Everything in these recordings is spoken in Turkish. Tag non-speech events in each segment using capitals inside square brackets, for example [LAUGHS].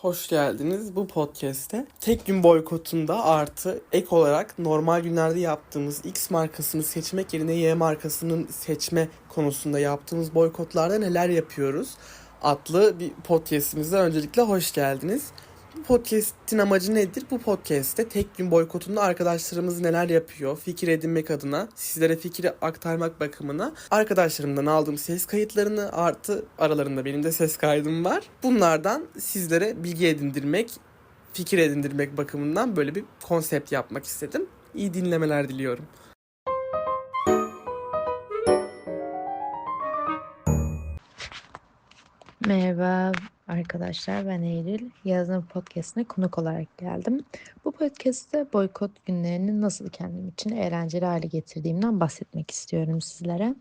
Hoş geldiniz bu podcast'te. Tek gün boykotunda artı ek olarak normal günlerde yaptığımız X markasını seçmek yerine Y markasının seçme konusunda yaptığımız boykotlarda neler yapıyoruz adlı bir podcast'imize öncelikle hoş geldiniz. Podcast'in amacı nedir? Bu podcast'te tek gün boykotunda arkadaşlarımız neler yapıyor, fikir edinmek adına, sizlere fikri aktarmak bakımına arkadaşlarımdan aldığım ses kayıtlarını artı aralarında benim de ses kaydım var. Bunlardan sizlere bilgi edindirmek, fikir edindirmek bakımından böyle bir konsept yapmak istedim. İyi dinlemeler diliyorum. Merhaba arkadaşlar ben Eylül. Yazın podcastine konuk olarak geldim. Bu podcast'te boykot günlerini nasıl kendim için eğlenceli hale getirdiğimden bahsetmek istiyorum sizlere.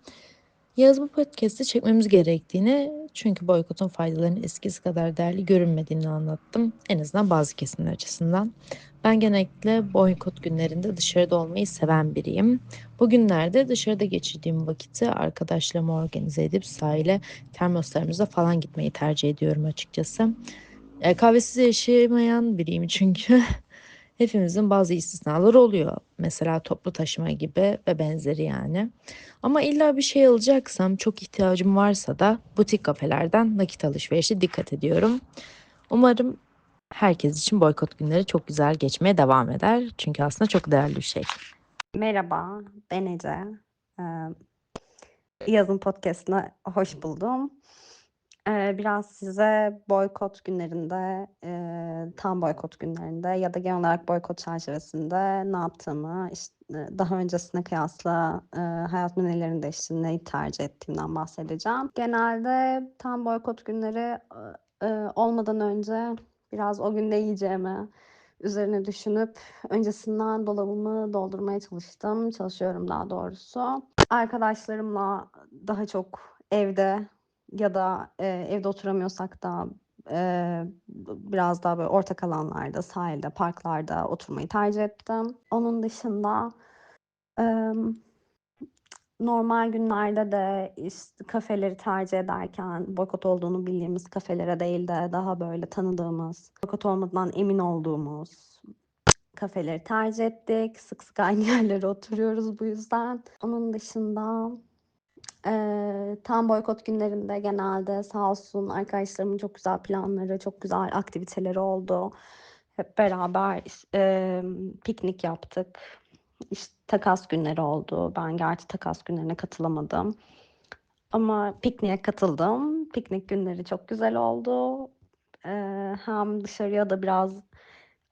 Yaz bu podcast'i çekmemiz gerektiğini çünkü boykotun faydalarının eskisi kadar değerli görünmediğini anlattım. En azından bazı kesimler açısından. Ben genellikle boykot günlerinde dışarıda olmayı seven biriyim. Bugünlerde dışarıda geçirdiğim vakiti arkadaşlarımı organize edip sahile termoslarımıza falan gitmeyi tercih ediyorum açıkçası. E, kahvesiz yaşayamayan biriyim çünkü. [LAUGHS] Hepimizin bazı istisnaları oluyor. Mesela toplu taşıma gibi ve benzeri yani. Ama illa bir şey alacaksam çok ihtiyacım varsa da butik kafelerden nakit alışverişe dikkat ediyorum. Umarım herkes için boykot günleri çok güzel geçmeye devam eder. Çünkü aslında çok değerli bir şey. Merhaba, ben Ece. Ee, Yazın podcastına hoş buldum. Biraz size boykot günlerinde, tam boykot günlerinde ya da genel olarak boykot çerçevesinde ne yaptığımı, işte daha öncesine kıyasla e, hayatımın nelerinde değiştiğini, neyi tercih ettiğimden bahsedeceğim. Genelde tam boykot günleri olmadan önce biraz o gün ne yiyeceğimi, üzerine düşünüp öncesinden dolabımı doldurmaya çalıştım. Çalışıyorum daha doğrusu. Arkadaşlarımla daha çok evde ya da e, evde oturamıyorsak da e, biraz daha böyle ortak alanlarda, sahilde, parklarda oturmayı tercih ettim. Onun dışında e, normal günlerde de işte kafeleri tercih ederken boykot olduğunu bildiğimiz kafelere değil de daha böyle tanıdığımız, boykot olmadığından emin olduğumuz kafeleri tercih ettik. Sık sık aynı [LAUGHS] yerlere oturuyoruz bu yüzden. Onun dışında e, tam boykot günlerinde genelde sağ olsun arkadaşlarımın çok güzel planları, çok güzel aktiviteleri oldu. Hep beraber e, piknik yaptık. İşte takas günleri oldu. Ben gerçi takas günlerine katılamadım. Ama pikniğe katıldım. Piknik günleri çok güzel oldu. Ee, hem dışarıya da biraz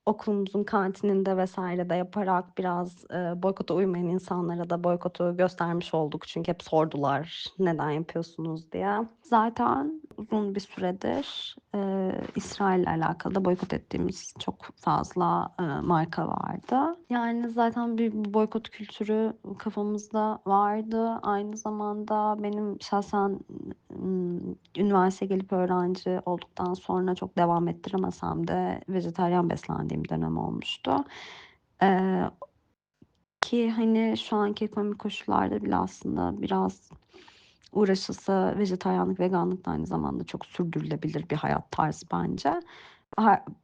okulumuzun kantininde vesaire de yaparak biraz e, boykota uymayan insanlara da boykotu göstermiş olduk. Çünkü hep sordular neden yapıyorsunuz diye. Zaten uzun bir süredir e, İsrail'le alakalı da boykot ettiğimiz çok fazla e, marka vardı. Yani zaten bir boykot kültürü kafamızda vardı. Aynı zamanda benim şahsen üniversiteye gelip öğrenci olduktan sonra çok devam ettiremesem de vejetaryen beslendiğim dönem olmuştu. Ee, ki hani şu anki ekonomik koşullarda bile aslında biraz uğraşılsa vejetaryenlik, veganlık da aynı zamanda çok sürdürülebilir bir hayat tarzı bence.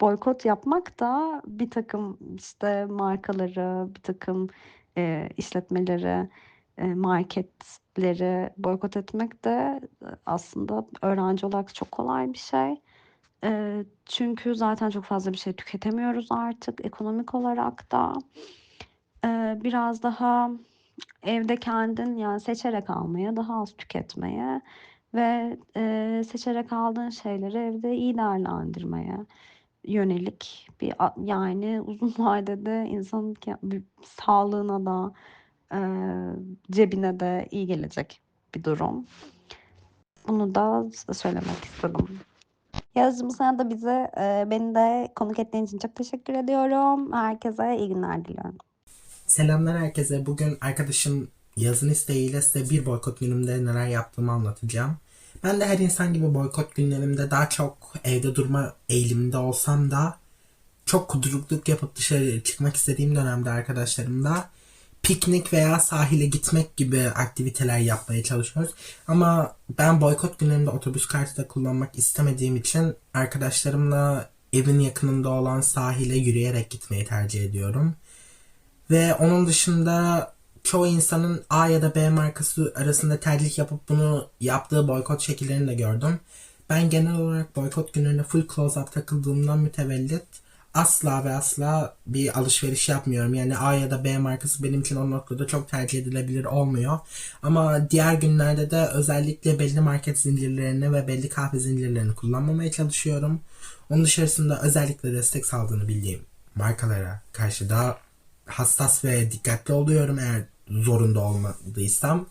Boykot yapmak da bir takım işte markaları, bir takım e, işletmeleri, e, marketleri boykot etmek de aslında öğrenci olarak çok kolay bir şey. E, çünkü zaten çok fazla bir şey tüketemiyoruz artık ekonomik olarak da. E, biraz daha evde kendin yani seçerek almaya, daha az tüketmeye ve e, seçerek aldığın şeyleri evde iyi değerlendirmeye yönelik bir yani uzun [LAUGHS] vadede insanın sağlığına da e, cebine de iyi gelecek bir durum. Bunu da söylemek istedim. Yazcım sana da bize e, beni de konuk ettiğin için çok teşekkür ediyorum. Herkese iyi günler diliyorum. Selamlar herkese. Bugün arkadaşım yazın isteğiyle size bir boykot günümde neler yaptığımı anlatacağım. Ben de her insan gibi boykot günlerimde daha çok evde durma eğiliminde olsam da çok kudurukluk yapıp dışarı çıkmak istediğim dönemde arkadaşlarımla piknik veya sahile gitmek gibi aktiviteler yapmaya çalışıyoruz. Ama ben boykot günlerinde otobüs kartı da kullanmak istemediğim için arkadaşlarımla evin yakınında olan sahile yürüyerek gitmeyi tercih ediyorum. Ve onun dışında çoğu insanın A ya da B markası arasında tercih yapıp bunu yaptığı boykot şekillerini de gördüm. Ben genel olarak boykot günlerinde full close-up takıldığımdan mütevellit asla ve asla bir alışveriş yapmıyorum. Yani A ya da B markası benim için o noktada çok tercih edilebilir olmuyor. Ama diğer günlerde de özellikle belli market zincirlerini ve belli kahve zincirlerini kullanmamaya çalışıyorum. Onun dışarısında özellikle destek sağladığını bildiğim markalara karşı daha hassas ve dikkatli oluyorum eğer zorunda olmadıysam.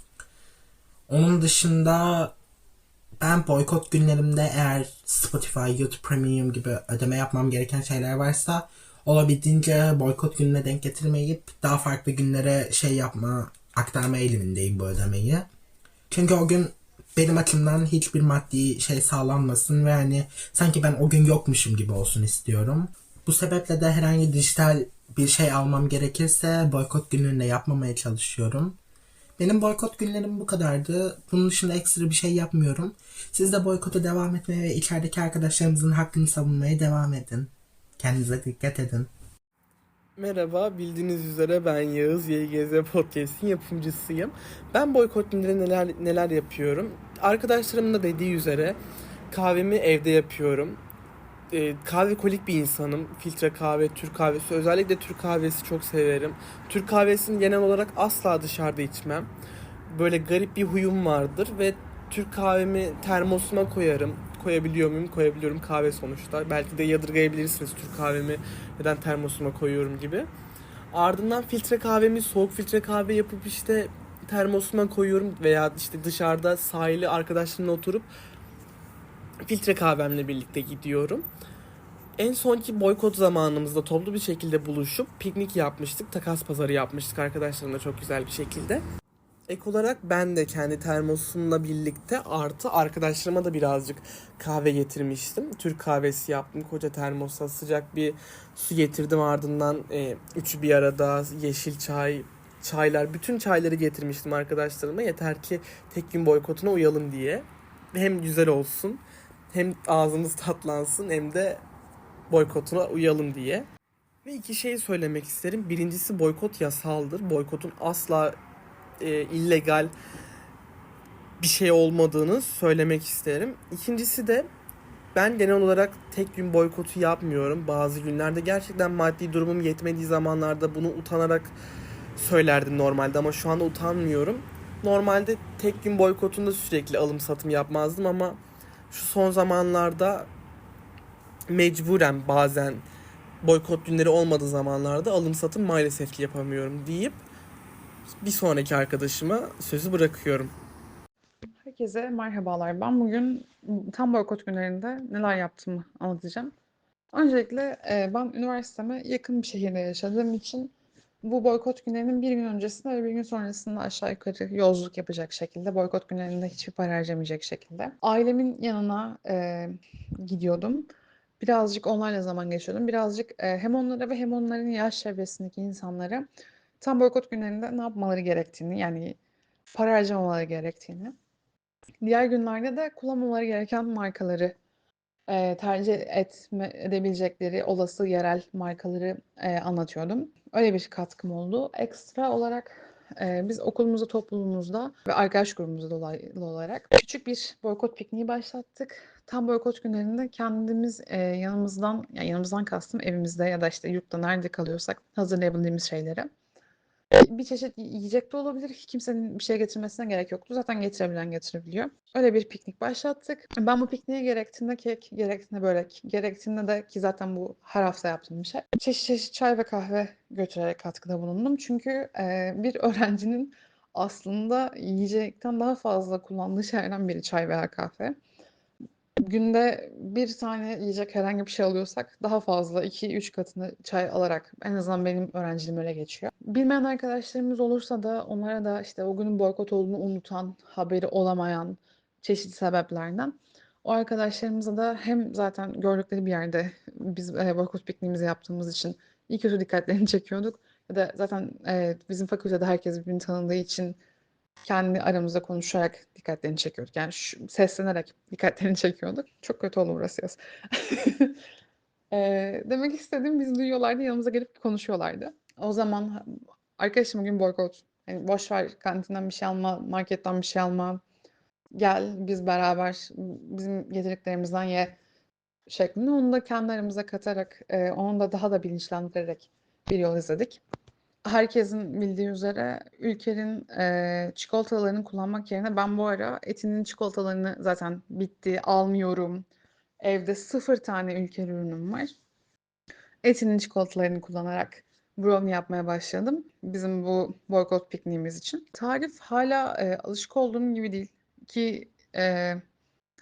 Onun dışında ben boykot günlerimde eğer Spotify, YouTube Premium gibi ödeme yapmam gereken şeyler varsa olabildiğince boykot gününe denk getirmeyip daha farklı günlere şey yapma, aktarma eğilimindeyim bu ödemeyi. Çünkü o gün benim açımdan hiçbir maddi şey sağlanmasın ve hani sanki ben o gün yokmuşum gibi olsun istiyorum. Bu sebeple de herhangi dijital bir şey almam gerekirse boykot günlerinde yapmamaya çalışıyorum. Benim boykot günlerim bu kadardı. Bunun dışında ekstra bir şey yapmıyorum. Siz de boykota devam etmeye ve içerideki arkadaşlarımızın hakkını savunmaya devam edin. Kendinize dikkat edin. Merhaba, bildiğiniz üzere ben Yağız, YGZ Podcast'in yapımcısıyım. Ben boykot günleri neler neler yapıyorum? Arkadaşlarımın da dediği üzere kahvemi evde yapıyorum. Ee, kahve kolik bir insanım. Filtre kahve, Türk kahvesi, özellikle Türk kahvesi çok severim. Türk kahvesini genel olarak asla dışarıda içmem. Böyle garip bir huyum vardır ve Türk kahvemi termosuma koyarım. Koyabiliyor muyum? Koyabiliyorum kahve sonuçta. Belki de yadırgayabilirsiniz Türk kahvemi neden termosuma koyuyorum gibi. Ardından filtre kahvemi soğuk filtre kahve yapıp işte termosuma koyuyorum veya işte dışarıda sahili arkadaşlarımla oturup filtre kahvemle birlikte gidiyorum. En sonki boykot zamanımızda toplu bir şekilde buluşup piknik yapmıştık. Takas pazarı yapmıştık arkadaşlarımla çok güzel bir şekilde. Ek olarak ben de kendi termosumla birlikte artı arkadaşlarıma da birazcık kahve getirmiştim. Türk kahvesi yaptım. Koca termosa sıcak bir su getirdim ardından e, üçü bir arada yeşil çay, çaylar, bütün çayları getirmiştim arkadaşlarıma. Yeter ki tek gün boykotuna uyalım diye. Hem güzel olsun, hem ağzımız tatlansın hem de boykotuna uyalım diye. Ve iki şey söylemek isterim. Birincisi boykot yasaldır. Boykotun asla e, illegal bir şey olmadığını söylemek isterim. İkincisi de ben genel olarak tek gün boykotu yapmıyorum. Bazı günlerde gerçekten maddi durumum yetmediği zamanlarda bunu utanarak söylerdim normalde ama şu anda utanmıyorum. Normalde tek gün boykotunda sürekli alım satım yapmazdım ama şu son zamanlarda mecburen bazen boykot günleri olmadığı zamanlarda alım satım maalesef ki yapamıyorum deyip bir sonraki arkadaşıma sözü bırakıyorum. Herkese merhabalar. Ben bugün tam boykot günlerinde neler yaptığımı anlatacağım. Öncelikle e, ben üniversiteme yakın bir şehirde yaşadığım için bu boykot günlerinin bir gün öncesinde ve bir gün sonrasında aşağı yukarı yolculuk yapacak şekilde, boykot günlerinde hiçbir para harcamayacak şekilde. Ailemin yanına e, gidiyordum. Birazcık onlarla zaman geçiyordum. Birazcık e, hem onlara ve hem onların yaş çevresindeki insanlara tam boykot günlerinde ne yapmaları gerektiğini, yani para harcamamaları gerektiğini, diğer günlerde de kullanmamaları gereken markaları e, tercih etme, edebilecekleri olası yerel markaları e, anlatıyordum. Öyle bir katkım oldu. Ekstra olarak e, biz okulumuzda, topluluğumuzda ve arkadaş grubumuzda dolaylı olarak küçük bir boykot pikniği başlattık. Tam boykot günlerinde kendimiz e, yanımızdan, yani yanımızdan kastım evimizde ya da işte yurtta nerede kalıyorsak hazırlayabildiğimiz şeyleri. Bir çeşit yiyecek de olabilir. Kimsenin bir şey getirmesine gerek yoktu. Zaten getirebilen getirebiliyor. Öyle bir piknik başlattık. Ben bu pikniğe gerektiğinde kek, gerektiğinde börek, gerektiğinde de ki zaten bu her hafta yaptığım bir şey. Çeşit çeşit çay ve kahve götürerek katkıda bulundum. Çünkü e, bir öğrencinin aslında yiyecekten daha fazla kullandığı şeylerden biri çay veya kahve. Günde bir tane yiyecek herhangi bir şey alıyorsak daha fazla 2-3 katını çay alarak en azından benim öğrenciliğim öyle geçiyor. Bilmeyen arkadaşlarımız olursa da onlara da işte o günün boykot olduğunu unutan, haberi olamayan çeşitli sebeplerden o arkadaşlarımıza da hem zaten gördükleri bir yerde biz e, boykot pikniğimizi yaptığımız için iyi kötü dikkatlerini [LAUGHS] çekiyorduk. Ya da zaten e, bizim fakültede herkes birbirini tanıdığı için kendi aramızda konuşarak dikkatlerini çekiyorduk. Yani şu, seslenerek dikkatlerini çekiyorduk. Çok kötü oldu burası yaz. [LAUGHS] Eee, demek istediğim bizi duyuyorlardı, yanımıza gelip konuşuyorlardı. O zaman arkadaşım bugün boykot, hani, boş ver kantinden bir şey alma, marketten bir şey alma, gel biz beraber bizim yedirdiklerimizden ye şeklinde onu da kendi aramıza katarak, eee, onu da daha da bilinçlendirerek bir yol izledik. Herkesin bildiği üzere Ülker'in, eee, çikolatalarını kullanmak yerine ben bu ara Eti'nin çikolatalarını zaten bitti, almıyorum. Evde 0 tane Ülker ürünüm var. Eti'nin çikolatalarını kullanarak brownie yapmaya başladım bizim bu boykot pikniğimiz için. Tarif hâlâ, eee, alışık olduğum gibi değil ki, eee,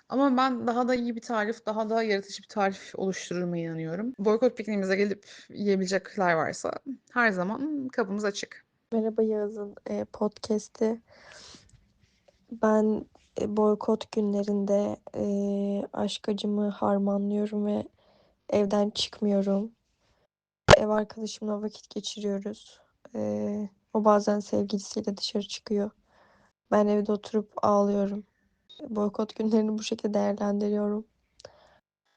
ama ben daha da iyi bir tarif, daha da yaratıcı bir tarif oluşturduğuma inanıyorum. Boykot pikniğimize gelip yiyebilecekler varsa her zaman kapımız açık. Merhaba Yağız'ın e, podcast'i. Ben e, boykot günlerinde e, aşk acımı harmanlıyorum ve evden çıkmıyorum. Ev arkadaşımla vakit geçiriyoruz. E, o bazen sevgilisiyle dışarı çıkıyor. Ben evde oturup ağlıyorum. Boykot günlerini bu şekilde değerlendiriyorum.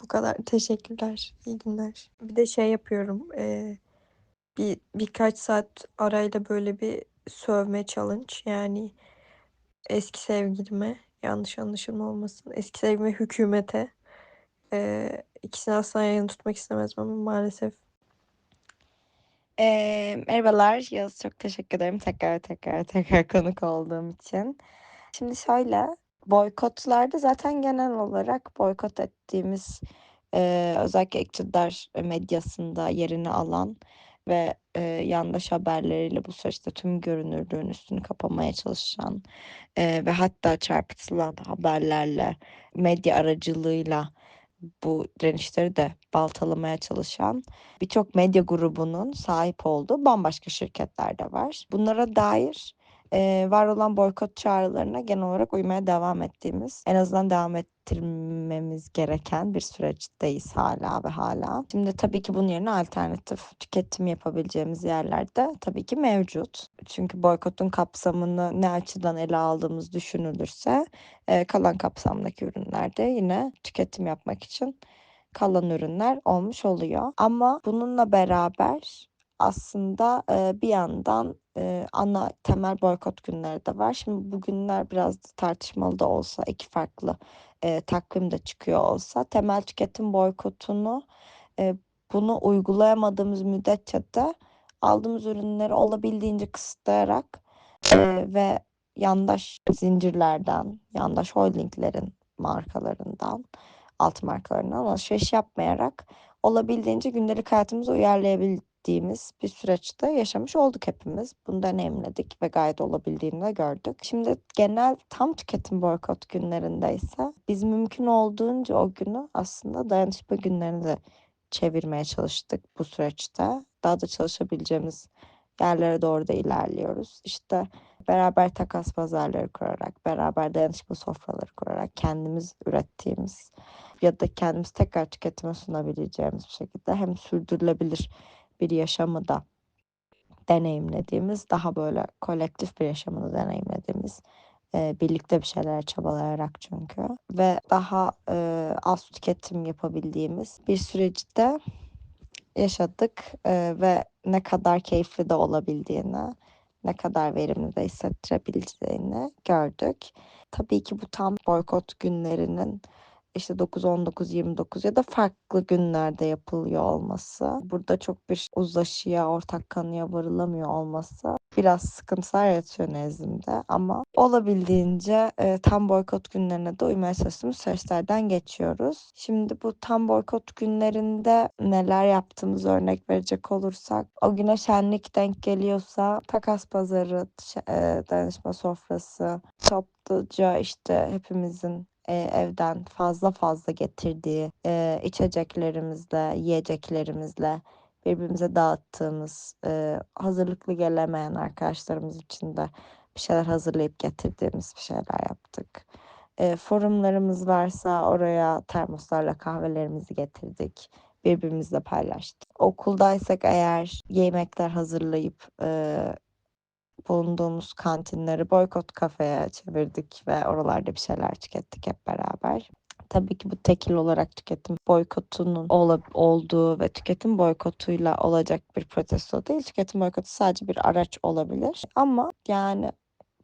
Bu kadar. Teşekkürler. İyi günler. Bir de şey yapıyorum. E, bir birkaç saat arayla böyle bir sövme challenge yani eski sevgilime yanlış anlaşılma olmasın eski sevgilime hükümete eee ikisini asla yayın tutmak istemezdim ama maalesef Eee, merhabalar Yağız çok teşekkür ederim tekrar tekrar tekrar konuk olduğum için. Şimdi şöyle boykotlarda zaten genel olarak boykot ettiğimiz eee, özellikle iktidar medyasında yerini alan ve eee, yandaş haberleriyle bu süreçte tüm görünürlüğün üstünü kapamaya çalışan eee, ve hatta çarpıtılan haberlerle medya aracılığıyla bu direnişleri de baltalamaya çalışan birçok medya grubunun sahip olduğu bambaşka şirketler de var. Bunlara dair eee, var olan boykot çağrılarına genel olarak uymaya devam ettiğimiz, en azından devam ettirmemiz gereken bir süreçteyiz hala ve hala. Şimdi tabii ki bunun yerine alternatif tüketim yapabileceğimiz yerler de tabii ki mevcut. Çünkü boykotun kapsamını ne açıdan ele aldığımız düşünülürse eee, kalan kapsamdaki ürünlerde yine tüketim yapmak için kalan ürünler olmuş oluyor. Ama bununla beraber aslında bir yandan ana temel boykot günleri de var. Şimdi bu günler biraz tartışmalı da olsa iki farklı eee, takvim de çıkıyor olsa temel tüketim boykotunu bunu uygulayamadığımız müddetçe de aldığımız ürünleri olabildiğince kısıtlayarak ve yandaş zincirlerden, yandaş holdinglerin markalarından, alt markalarından alışveriş yapmayarak olabildiğince gündelik hayatımıza uyarlayabildiğimiz bir süreçte yaşamış olduk hepimiz. Bunu deneyimledik ve gayet olabildiğini de gördük. Şimdi genel tam tüketim boykot günlerinde ise biz mümkün olduğunca o günü aslında dayanışma günlerine de çevirmeye çalıştık bu süreçte. Daha da çalışabileceğimiz yerlere doğru da ilerliyoruz. İşte beraber takas pazarları kurarak, beraber dayanışma sofraları kurarak kendimiz ürettiğimiz ya da kendimiz tekrar tüketime sunabileceğimiz bir şekilde hem sürdürülebilir bir yaşamı da deneyimlediğimiz, daha böyle kolektif bir yaşamını deneyimlediğimiz, eee, birlikte bir şeylere çabalayarak çünkü ve daha eee, az tüketim yapabildiğimiz bir süreci de yaşadık eee, ve ne kadar keyifli de olabildiğini, ne kadar verimli de hissettirebileceğini gördük. Tabii ki bu tam boykot günlerinin işte 9, 19, 29 ya da farklı günlerde yapılıyor olması, burada çok bir uzlaşıya, ortak kanıya varılamıyor olması biraz sıkıntılar yaratıyor nezdimde ama olabildiğince eee, tam boykot günlerine de uymaya çalıştığımız süreçlerden geçiyoruz. Şimdi bu tam boykot günlerinde neler yaptığımızı örnek verecek olursak o güne şenlik denk geliyorsa takas pazarı, eee, dayanışma sofrası, topluca işte hepimizin eee, evden fazla fazla getirdiği eee, içeceklerimizle, yiyeceklerimizle birbirimize dağıttığımız, eee, hazırlıklı gelemeyen arkadaşlarımız için de bir şeyler hazırlayıp getirdiğimiz bir şeyler yaptık. Eee, forumlarımız varsa oraya termoslarla kahvelerimizi getirdik. Birbirimizle paylaştık. Okuldaysak eğer yemekler hazırlayıp eee, bulunduğumuz kantinleri boykot kafeye çevirdik ve oralarda bir şeyler tükettik hep beraber. tabii ki bu tekil olarak tüketim boykotunun ola- olduğu ve tüketim boykotuyla olacak bir protesto değil. Tüketim boykotu sadece bir araç olabilir. Ama yani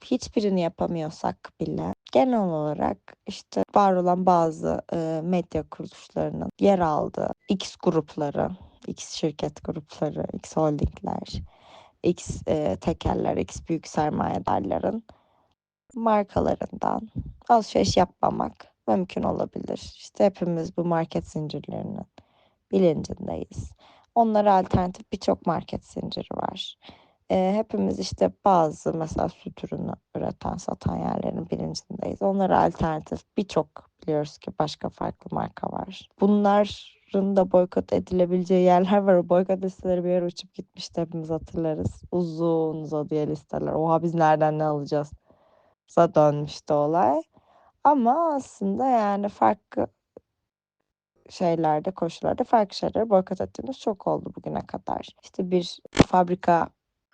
hiçbirini yapamıyorsak bile genel olarak işte var olan bazı e, medya kuruluşlarının yer aldığı X grupları, X şirket grupları, X holdingler, X e, tekeller, X büyük sermayedarların markalarından alışveriş yapmamak mümkün olabilir. İşte hepimiz bu market zincirlerinin bilincindeyiz. Onlara alternatif birçok market zinciri var. Ee, hepimiz işte bazı mesela süt ürünü üreten, satan yerlerin bilincindeyiz. Onlara alternatif birçok biliyoruz ki başka farklı marka var. Bunların da boykot edilebileceği yerler var. O boykot listeleri bir yere uçup gitmişti hepimiz hatırlarız. Uzun uzadıya listeler. Oha biz nereden ne alacağız? Za dönmüştü olay. Ama aslında yani farklı şeylerde, koşullarda farklı şeyleri boykot ettiğimiz çok oldu bugüne kadar. İşte bir fabrika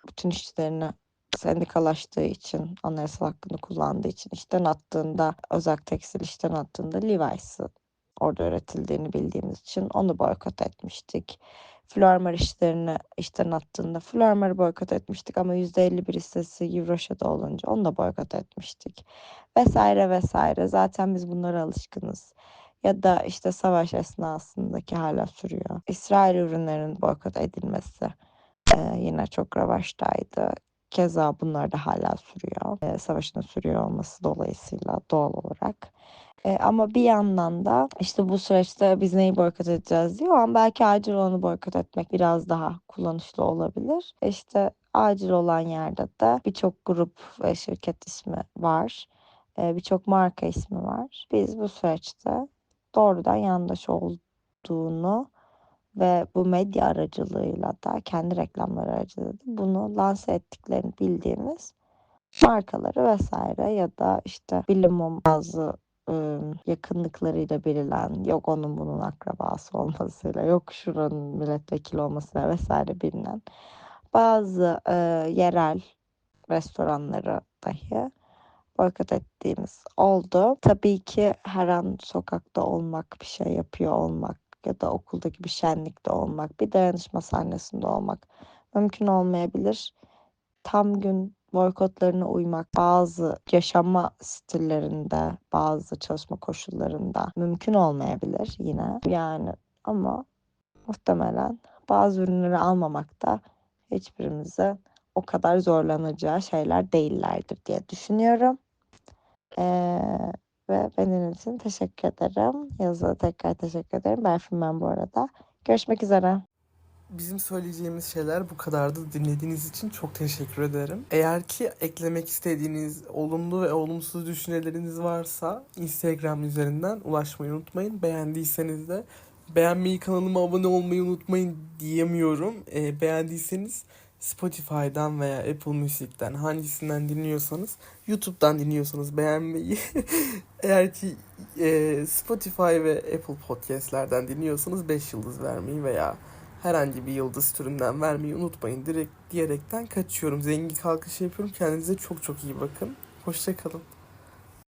bütün işçilerini sendikalaştığı için, anayasal hakkını kullandığı için işten attığında, özel tekstil işten attığında Levi's'ı orada üretildiğini bildiğimiz için onu boykot etmiştik. Flormar işlerini işten attığında Flormar'ı boykot etmiştik ama %51 hissesi Euroşa'da olunca onu da boykot etmiştik. Vesaire vesaire. Zaten biz bunlara alışkınız. Ya da işte savaş esnasındaki hala sürüyor. İsrail ürünlerinin boykot edilmesi e, yine çok revaçtaydı. Keza bunlar da hala sürüyor. E, savaşın sürüyor olması dolayısıyla doğal olarak. E, ama bir yandan da işte bu süreçte biz neyi boykot edeceğiz diye o an belki acil olanı boykot etmek biraz daha kullanışlı olabilir. İşte acil olan yerde de birçok grup ve şirket ismi var. Birçok marka ismi var. Biz bu süreçte doğrudan yandaş olduğunu ve bu medya aracılığıyla da kendi reklamları aracılığıyla da bunu lanse ettiklerini bildiğimiz markaları vesaire ya da işte bilimum bazı yakınlıklarıyla bilinen yok onun bunun akrabası olmasıyla yok şuranın milletvekili olmasıyla vesaire bilinen bazı ıı, yerel restoranları dahi boykot ettiğimiz oldu. Tabii ki her an sokakta olmak, bir şey yapıyor olmak ya da okuldaki bir şenlikte olmak, bir dayanışma sahnesinde olmak mümkün olmayabilir. Tam gün boykotlarına uymak bazı yaşama stillerinde, bazı çalışma koşullarında mümkün olmayabilir yine. Yani ama muhtemelen bazı ürünleri almamak da hiçbirimize o kadar zorlanacağı şeyler değillerdir diye düşünüyorum. Ee, ve benim için teşekkür ederim. Yazıya tekrar teşekkür ederim. Berfin ben bu arada. Görüşmek üzere. Bizim söyleyeceğimiz şeyler bu kadardı. Dinlediğiniz için çok teşekkür ederim. Eğer ki eklemek istediğiniz olumlu ve olumsuz düşünceleriniz varsa Instagram üzerinden ulaşmayı unutmayın. Beğendiyseniz de beğenmeyi, kanalıma abone olmayı unutmayın diyemiyorum. Ee, beğendiyseniz Spotify'dan veya Apple Music'ten hangisinden dinliyorsanız YouTube'dan dinliyorsanız beğenmeyi [LAUGHS] eğer ki e, Spotify ve Apple Podcast'lerden dinliyorsanız 5 yıldız vermeyi veya herhangi bir yıldız türünden vermeyi unutmayın. Direkt diyerekten kaçıyorum. Zengin kalkış yapıyorum. Kendinize çok çok iyi bakın. Hoşçakalın.